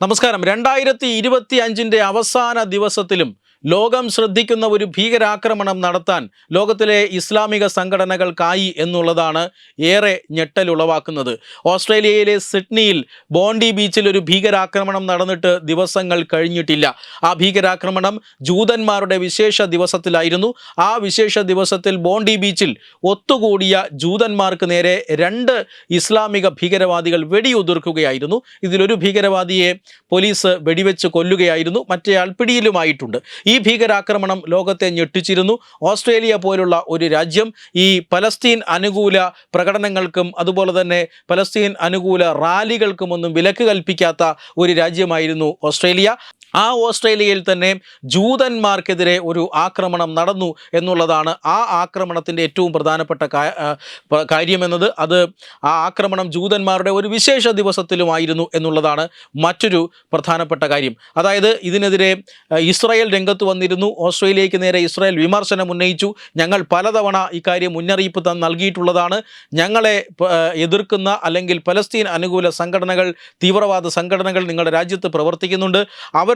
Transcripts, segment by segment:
നമസ്കാരം. രണ്ടായിരത്തി ഇരുപത്തി അഞ്ചിന്റെ അവസാന ദിവസത്തിലും ലോകം ശ്രദ്ധിക്കുന്ന ഒരു ഭീകരാക്രമണം നടത്താൻ ലോകത്തിലെ ഇസ്ലാമിക സംഘടനകൾക്കായി എന്നുള്ളതാണ് ഏറെ ഞെട്ടലുളവാക്കുന്നത് ഓസ്ട്രേലിയയിലെ സിഡ്നിയിൽ ബോണ്ടി ബീച്ചിൽ ഒരു ഭീകരാക്രമണം നടന്നിട്ട് ദിവസങ്ങൾ കഴിഞ്ഞിട്ടില്ല. ആ ഭീകരാക്രമണം ജൂതന്മാരുടെ വിശേഷ ദിവസത്തിലായിരുന്നു. ആ വിശേഷ ദിവസത്തിൽ ബോണ്ടി ബീച്ചിൽ ഒത്തുകൂടിയ ജൂതന്മാർക്ക് നേരെ രണ്ട് ഇസ്ലാമിക ഭീകരവാദികൾ വെടിയുതിർക്കുകയായിരുന്നു. ഇതിലൊരു ഭീകരവാദിയെ പോലീസ് വെടിവെച്ച് കൊല്ലുകയായിരുന്നു. മറ്റേയാൾ പിടിയിലുമായിട്ടുണ്ട് ഈ ഭീകരാക്രമണം ലോകത്തെ ഞെട്ടിച്ചിരുന്നു. ഓസ്ട്രേലിയ പോലുള്ള ഒരു രാജ്യം ഈ പലസ്തീൻ അനുകൂല പ്രകടനങ്ങൾക്കും അതുപോലെ തന്നെ പലസ്തീൻ അനുകൂല റാലികൾക്കും ഒന്നും വിലക്ക് കൽപ്പിക്കാത്ത ഒരു രാജ്യമായിരുന്നു ഓസ്ട്രേലിയ. ആ ഓസ്ട്രേലിയയിൽ തന്നെ ജൂതന്മാർക്കെതിരെ ഒരു ആക്രമണം നടന്നു എന്നുള്ളതാണ് ആ ആക്രമണത്തിന്റെ ഏറ്റവും പ്രധാനപ്പെട്ട കാര്യമെന്നത്. അത് ആ ആക്രമണം ജൂതന്മാരുടെ ഒരു വിശേഷ ദിവസത്തിലുമായിരുന്നു എന്നുള്ളതാണ് മറ്റൊരു പ്രധാനപ്പെട്ട കാര്യം. അതായത് ഇതിനെതിരെ ഇസ്രായേൽ രംഗത്ത് വന്നിരുന്നു. ഓസ്ട്രേലിയയ്ക്ക് നേരെ ഇസ്രായേൽ വിമർശനം ഉന്നയിച്ചു. ഞങ്ങൾ പലതവണ ഇക്കാര്യം മുന്നറിയിപ്പ് നൽകിയിട്ടുള്ളതാണ്. ഞങ്ങളെ എതിർക്കുന്ന അല്ലെങ്കിൽ പലസ്തീൻ അനുകൂല സംഘടനകൾ തീവ്രവാദ സംഘടനകൾ നിങ്ങളുടെ രാജ്യത്ത് പ്രവർത്തിക്കുന്നുണ്ട്.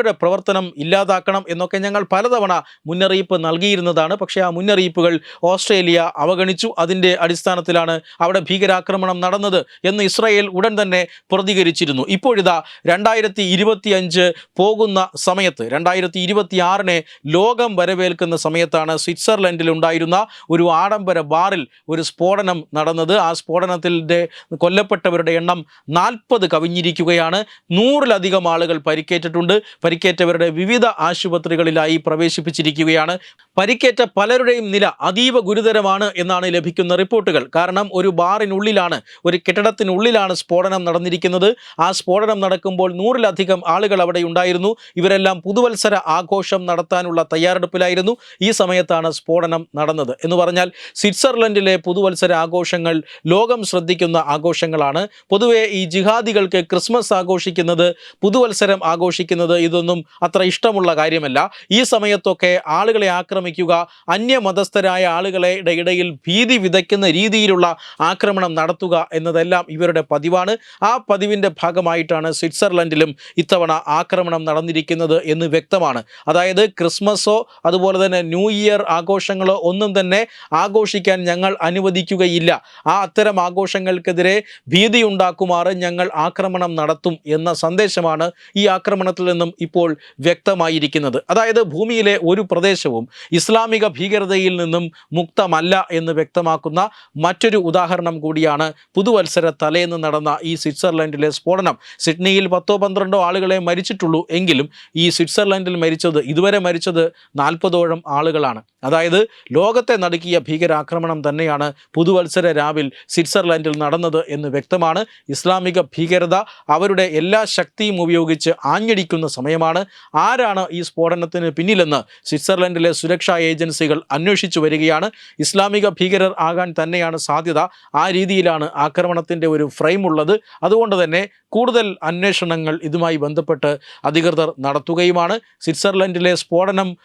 അവരുടെ പ്രവർത്തനം ഇല്ലാതാക്കണം എന്നൊക്കെ ഞങ്ങൾ പലതവണ മുന്നറിയിപ്പ് നൽകിയിരുന്നതാണ്. പക്ഷേ ആ മുന്നറിയിപ്പുകൾ ഓസ്ട്രേലിയ അവഗണിച്ചു. അതിന്റെ അടിസ്ഥാനത്തിലാണ് അവിടെ ഭീകരാക്രമണം നടന്നത് എന്ന് ഇസ്രായേൽ ഉടൻ തന്നെ പ്രതികരിച്ചിരുന്നു. ഇപ്പോഴിതാ രണ്ടായിരത്തി ഇരുപത്തി അഞ്ച് പോകുന്ന സമയത്ത് രണ്ടായിരത്തി ഇരുപത്തി ആറിനെ ലോകം വരവേൽക്കുന്ന സമയത്താണ് സ്വിറ്റ്സർലൻഡിൽ ഉണ്ടായിരുന്ന ഒരു ആഡംബര ബാറിൽ ഒരു സ്ഫോടനം നടന്നത്. ആ സ്ഫോടനത്തിന്റെ കൊല്ലപ്പെട്ടവരുടെ എണ്ണം നാൽപ്പത് കവിഞ്ഞിരിക്കുകയാണ്. നൂറിലധികം ആളുകൾ പരിക്കേറ്റിട്ടുണ്ട്. പരിക്കേറ്റവരുടെ വിവിധ ആശുപത്രികളിലായി പ്രവേശിപ്പിച്ചിരിക്കുകയാണ് പരിക്കേറ്റ പലരുടെയും നില അതീവ ഗുരുതരമാണ് എന്നാണ് ലഭിക്കുന്ന റിപ്പോർട്ടുകൾ. കാരണം ഒരു ബാറിനുള്ളിലാണ് ഒരു കെട്ടിടത്തിനുള്ളിലാണ് സ്ഫോടനം നടന്നിരിക്കുന്നത്. ആ സ്ഫോടനം നടക്കുമ്പോൾ നൂറിലധികം ആളുകൾ അവിടെ ഉണ്ടായിരുന്നു. ഇവരെല്ലാം പുതുവത്സര ആഘോഷം നടത്താനുള്ള തയ്യാറെടുപ്പിലായിരുന്നു. ഈ സമയത്താണ് സ്ഫോടനം നടന്നത്. എന്ന് പറഞ്ഞാൽ സ്വിറ്റ്സർലൻഡിലെ പുതുവത്സര ആഘോഷങ്ങൾ ലോകം ശ്രദ്ധിക്കുന്ന ആഘോഷങ്ങളാണ്. പൊതുവെ ഈ ജിഹാദികൾക്ക് ക്രിസ്മസ് ആഘോഷിക്കുന്നത് പുതുവത്സരം ആഘോഷിക്കുന്നത് ഇതൊന്നും അത്ര ഇഷ്ടമുള്ള കാര്യമല്ല. ഈ സമയത്തൊക്കെ ആളുകളെ ആക്രമിക്കുക അന്യമതസ്ഥരായ ആളുകളുടെ ഇടയിൽ ഭീതി വിതയ്ക്കുന്ന രീതിയിലുള്ള ആക്രമണം നടത്തുക എന്നതെല്ലാം ഇവരുടെ പതിവാണ്. ആ പതിവിന്റെ ഭാഗമായിട്ടാണ് സ്വിറ്റ്സർലൻഡിലും ഇത്തവണ ആക്രമണം നടന്നിരിക്കുന്നത് എന്ന് വ്യക്തമാണ്. അതായത് ക്രിസ്മസോ അതുപോലെ തന്നെ ന്യൂ ഇയർ ആഘോഷങ്ങളോ ഒന്നും തന്നെ ആഘോഷിക്കാൻ ഞങ്ങൾ അനുവദിക്കുകയില്ല. ആ അത്തരം ആഘോഷങ്ങൾക്കെതിരെ ഭീതി ഉണ്ടാക്കുമാറ് ഞങ്ങൾ ആക്രമണം നടത്തും എന്ന സന്ദേശമാണ് ഈ ആക്രമണത്തിൽ നിന്നും ഇപ്പോൾ വ്യക്തമായിരിക്കുന്നത്. അതായത് ഭൂമിയിലെ ഒരു പ്രദേശവും ഇസ്ലാമിക ഭീകരതയിൽ നിന്നും മുക്തമല്ല എന്ന് വ്യക്തമാക്കുന്ന മറ്റൊരു ഉദാഹരണം കൂടിയാണ് പുതുവത്സര തലേന്ന് നടന്ന ഈ സ്വിറ്റ്സർലൻഡിലെ സ്ഫോടനം. സിഡ്നിയിൽ പത്തോ പന്ത്രണ്ടോ ആളുകളെ മരിച്ചിട്ടുള്ളൂ എങ്കിലും ഈ സ്വിറ്റ്സർലൻഡിൽ മരിച്ചത് ഇതുവരെ മരിച്ചത് നാൽപ്പതോളം ആളുകളാണ്. അതായത് ലോകത്തെ നടുക്കിയ ഭീകരാക്രമണം തന്നെയാണ് പുതുവത്സര രാവിൽ സ്വിറ്റ്സർലൻഡിൽ നടന്നത് എന്ന് വ്യക്തമാണ്. ഇസ്ലാമിക ഭീകരത അവരുടെ എല്ലാ ശക്തിയും ഉപയോഗിച്ച് ആഞ്ഞടിക്കുന്ന സമയമാണ്. ആരാണ് ഈ സ്ഫോടനത്തിന് പിന്നിലെന്ന് സ്വിറ്റ്സർലൻഡിലെ സുരക്ഷാ ഏജൻസികൾ അന്വേഷിച്ചു വരികയാണ്. ഇസ്ലാമിക ഭീകരർ ആകാൻ തന്നെയാണ് സാധ്യത. ആ രീതിയിലാണ് ആക്രമണത്തിന്റെ ഒരു ഫ്രെയിം ഉള്ളത്. അതുകൊണ്ട് തന്നെ കൂടുതൽ അന്വേഷണങ്ങൾ ഇതുമായി ബന്ധപ്പെട്ട് അധികൃതർ നടത്തുകയുമാണ്. സ്വിറ്റ്സർലൻഡിലെ സ്ഫോടനം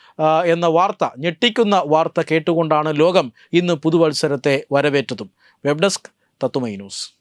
എന്ന വാർത്ത ഞെട്ടിക്കുന്ന വാർത്ത കേട്ടുകൊണ്ടാണ് ലോകം ഇന്ന് പുതുവത്സരത്തെ വരവേറ്റതും. വെബ് ഡെസ്ക് തത്തുമൈ ന്യൂസ്.